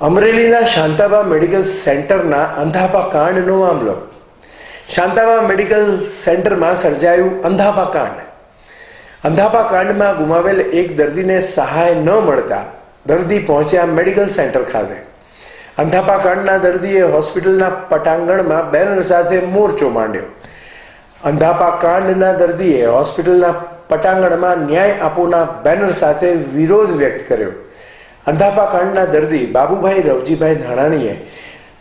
અમરેલીના શાંતાબા મેડિકલ સેન્ટરના અંધાપા કાંડનો મામલો. શાંતાબા મેડિકલ સેન્ટરમાં સર્જાયું અંધાપા કાંડ. અંધાપા કાંડમાં ગુમાવેલ એક દર્દીને સહાય ન મળતા દર્દી પહોંચ્યા મેડિકલ સેન્ટર ખાતે. અંધાપા કાંડના દર્દીએ હોસ્પિટલના પટાંગણમાં બેનર સાથે મોરચો માંડ્યો. અંધાપા કાંડના દર્દીએ હોસ્પિટલના પટાંગણમાં ન્યાય આપોના બેનર સાથે વિરોધ વ્યક્ત કર્યો. અંધાપા કાંડના દર્દી બાબુભાઈ રવજીભાઈ ધાણાણીએ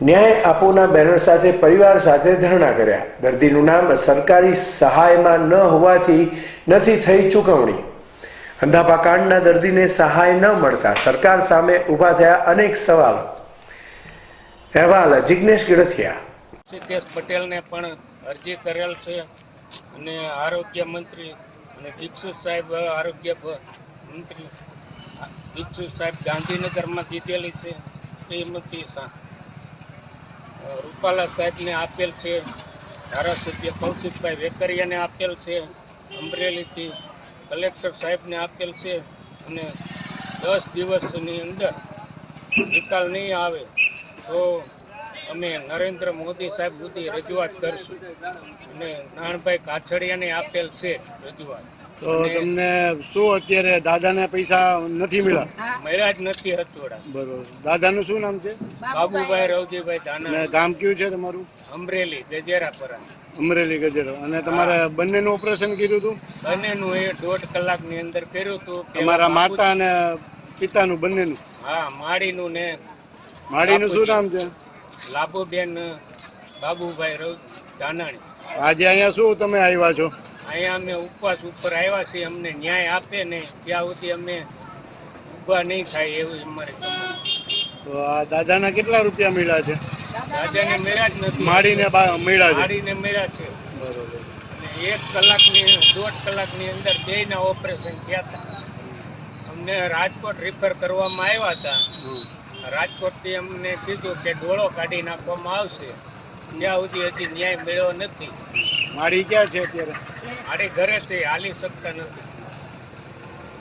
ન્યાય આપોના બેનર સાથે પરિવાર સાથે ધરણા કર્યા. દર્દીનું નામ સરકારી સહાયમાં ન હોવાથી નથી થઈ ચૂકવણી. અંધાપા કાંડના દર્દીને સહાય ન મળતા સરકાર સામે ઊભા થયા અનેક સવાલો. અહેવાલ જિજ્ઞેશ ગીડથિયા સિદ્ધેશ પટેલને પણ અરજી કરેલ છે અને આરોગ્ય મંત્રી અને દીક્ષિત સાહેબ, આરોગ્ય મંત્રી દીક્ષિત સાહેબ ગાંધીનગરમાં દીધેલી છે, શ્રીમતી રૂપાલા સાહેબને આપેલ છે, ધારાસભ્ય કૌશિકભાઈ વેકરિયાને આપેલ છે, અમરેલીથી કલેક્ટર સાહેબને આપેલ છે અને દસ દિવસની અંદર નિકાલ નહીં આવે તો અમે નરેન્દ્ર મોદી સાહેબ સુધી રજૂઆત કરશું અને નાણભાઈ કાછડિયાને આપેલ છે રજૂઆત. તો તમને શું અત્યારે દાદાને પૈસા નથી મળ્યા? મળ્યા જ નથી હચોડા બરોબર. દાદાનું શું નામ છે? બાબુભાઈ રવજીભાઈ દાના ગામ કયું છે તમારું? અમરેલી ગજેરાપરા અમરેલી ગજેરો. અને તમારે બંનેનું ઓપરેશન કર્યું હતું? બંનેનું એ દોઢ કલાકની અંદર કર્યું હતું. તમારા માતા અને પિતાનું બંનેનું. હા માડીનું ને માડીનું શું નામ છે? લાભુબેન બાબુભાઈ રવ દાનાણી આજે અહીંયા શું તમે આવ્યા છો? અહીંયા અમે ઉપવાસ ઉપર આવ્યા છીએ અમને ન્યાય આપે ને ત્યાં સુધી અમે ઊભા નહીં થાય એવું અમારે તો આ દાદાના કેટલા રૂપિયા મળ્યા છે? દાદાને મળ્યા જ નથી. માડીને મળ્યા છે? માડીને મળ્યા છે. બરોબર. અને એક કલાકની દોઢ કલાકની અંદર બેયના ઓપરેશન થયા હતા. અમને રાજકોટ રિફર કરવામાં આવ્યા હતા. રાજકોટથી અમને કીધું કે ડોળો કાઢી નાખવામાં આવશે. ત્યાં સુધી હજી ન્યાય મળ્યો નથી. મારી ક્યાં છે અત્યારે? મારી ઘરે છે હાલી શકતા નથી.